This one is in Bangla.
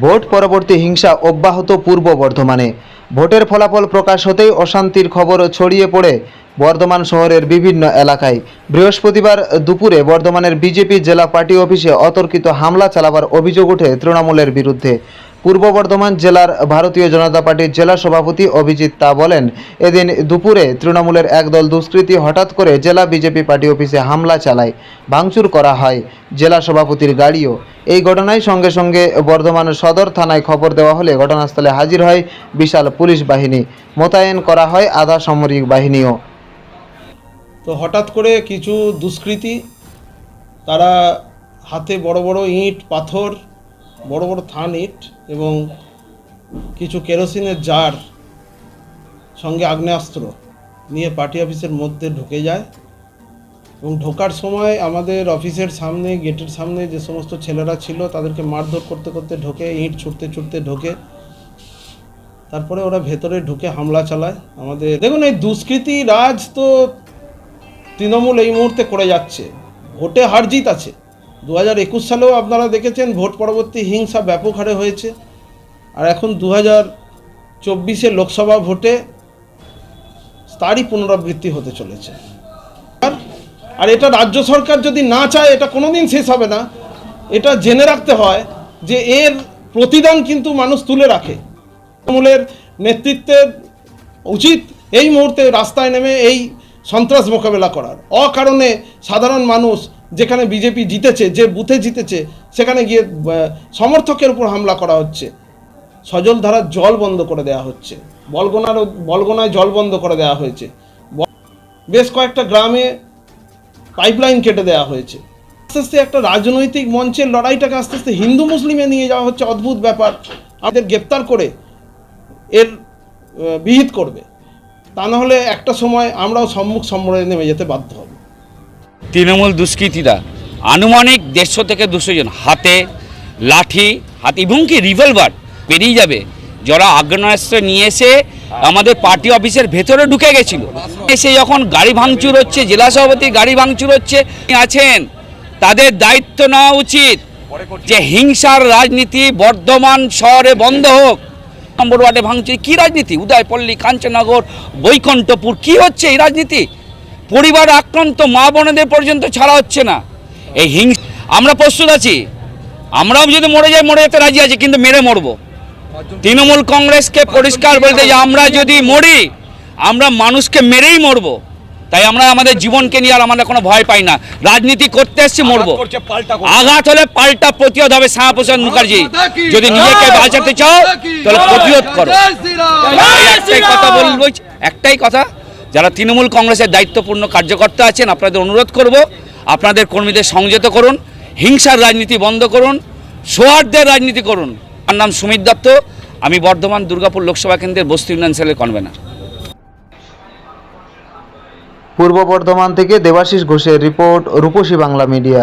ভোট পরবর্তী হিংসা অব্যাহত পূর্ব বর্ধমানে। ভোটের ফলাফল প্রকাশ হতেই অশান্তির খবর ছড়িয়ে পড়ে বর্ধমান শহরের বিভিন্ন এলাকায়। বৃহস্পতিবার দুপুরে বর্ধমানের বিজেপি জেলা পার্টি অফিসে অতর্কিত হামলা চালাবার অভিযোগ ওঠে তৃণমূলের বিরুদ্ধে। পূর্ব বর্ধমান জেলার ভারতীয় জনতা পার্টির জেলা সভাপতি অভিজিৎ তা বলেন, এদিন দুপুরে তৃণমূলের একদল দুষ্কৃতী হঠাৎ করে জেলা বিজেপি পার্টি অফিসে হামলা চালায়, ভাঙচুর করা হয় জেলা সভাপতির গাড়িও। এই ঘটনায় সঙ্গে সঙ্গে বর্ধমান সদর থানায় খবর দেওয়া হলে ঘটনাস্থলে হাজির হয় বিশাল পুলিশ বাহিনী। মোতায়েন করা হয় আধা সামরিক বাহিনীও। তো হঠাৎ করে কিছু দুষ্কৃতী, তারা হাতে বড় বড় ইট, পাথর বড় বড় থান ইট এবং কিছু কেরোসিনের জার সঙ্গে আগ্নেয়াস্ত্র নিয়ে পার্টি অফিসের মধ্যে ঢুকে যায় এবং ঢোকার সময় আমাদের অফিসের সামনে, গেটের সামনে যে সমস্ত ছেলেরা ছিল তাদেরকে মারধর করতে করতে ঢোকে, ইট ছুটতে ছুটতে ঢোকে। তারপরে ওরা ভেতরে ঢুকে হামলা চালায়। আমাদের দেখুন, এই দুষ্কৃতি রাজ তো তৃণমূল এই মুহূর্তে করে যাচ্ছে। ভোটে হার জিত আছে। দু হাজার একুশ সালেও আপনারা দেখেছেন ভোট পরবর্তী হিংসা ব্যাপক হারে হয়েছে। আর এখন দু হাজার চব্বিশে লোকসভা ভোটে তারই পুনরাবৃত্তি হতে চলেছে। আর- এটা রাজ্য সরকার যদি না চায়, এটা কোনোদিন শেষ হবে না। এটা জেনে রাখতে হয় যে এর প্রতিদান কিন্তু মানুষ তুলে রাখে। তৃণমূলের নেতৃত্বের উচিত এই মুহূর্তে রাস্তায় নেমে এই সন্ত্রাস মোকাবেলা করার। অকারণে সাধারণ মানুষ যেখানে বিজেপি জিতেছে, যে বুথে জিতেছে, সেখানে গিয়ে সমর্থকের উপর হামলা করা হচ্ছে। সজল ধারার জল বন্ধ করে দেওয়া হচ্ছে। বলগোনার বলগোনায় জল বন্ধ করে দেওয়া হয়েছে। বেশ কয়েকটা গ্রামে পাইপলাইন কেটে দেওয়া হয়েছে। আস্তে আস্তে একটা রাজনৈতিক মঞ্চের লড়াইটাকে আস্তে আস্তে হিন্দু মুসলিমে নিয়ে যাওয়া হচ্ছে অদ্ভুত ব্যাপার। আমাদের গ্রেপ্তার করে এর বিহিত করবে। তা না হলে একটা সময় আমরাও সম্মুখ সম্মরে নেমে যেতে বাধ্য হব। তৃণমূল দুষ্কৃতীরা আনুমানিক দেড়শো থেকে দুশো জন হাতে লাঠি, হাতে এবং কি রিভলভার পেরিয়ে যাবে। যারা আগ্নেয়াস্ত্র নিয়ে এসে আমাদের পার্টি অফিসের ভেতরে ঢুকে গেছিল। এসে যখন গাড়ি ভাঙচুর হচ্ছে, জেলা সভাপতি গাড়ি ভাঙচুর হচ্ছে আছেন। তাদের দায়িত্ব নেওয়া উচিত যে হিংসার রাজনীতি বর্ধমান শহরে বন্ধ হোক। নম্বর ওয়ার্ডে ভাঙচুর, কী রাজনীতি? উদয়পল্লী, কাঞ্চনগর, বৈকুণ্ঠপুর, কী হচ্ছে এই রাজনীতি? পরিবার আক্রান্ত মা বোনেদের পর্যন্ত ছাড়া হচ্ছে না। এই হিংস আমরা প্রস্তুত আছি। আমরাও যদি মরে যাই মরে যেতে রাজি আছি কিন্তু মেরে মরবো। তৃণমূল কংগ্রেসকে পরিষ্কার বলতে যে আমরা যদি মরি আমরা মানুষকে মেরেই মরবো। তাই আমরা আমাদের জীবনকে নিয়ে আর আমরা কোনো ভয় পাই না। রাজনীতি করতে এসছি মরবো। আঘাত হলে পাল্টা প্রতিরোধ হবে শ্যামাপ্রসাদ মুখার্জি। যদি নিজেকে বাঁচাতে চাও তাহলে প্রতিরোধ করো। একটাই কথা বলব একটাই কথা যারা তৃণমূল কংগ্রেসের দায়িত্বপূর্ণ কার্যকর্তা আছেন, আপনাদের অনুরোধ করব, আপনাদের কর্মীদের সংযত করুন, হিংসার রাজনীতি বন্ধ করুন সোহার্দের রাজনীতি করুন। আমার নাম সুমিত দত্ত, আমি বর্ধমান দুর্গাপুর লোকসভা কেন্দ্রের বস্তি উন্নয়ন সেলের কনভেনার পূর্ব বর্ধমান থেকে দেবাশিস ঘোষের রিপোর্ট রূপসী বাংলা মিডিয়া।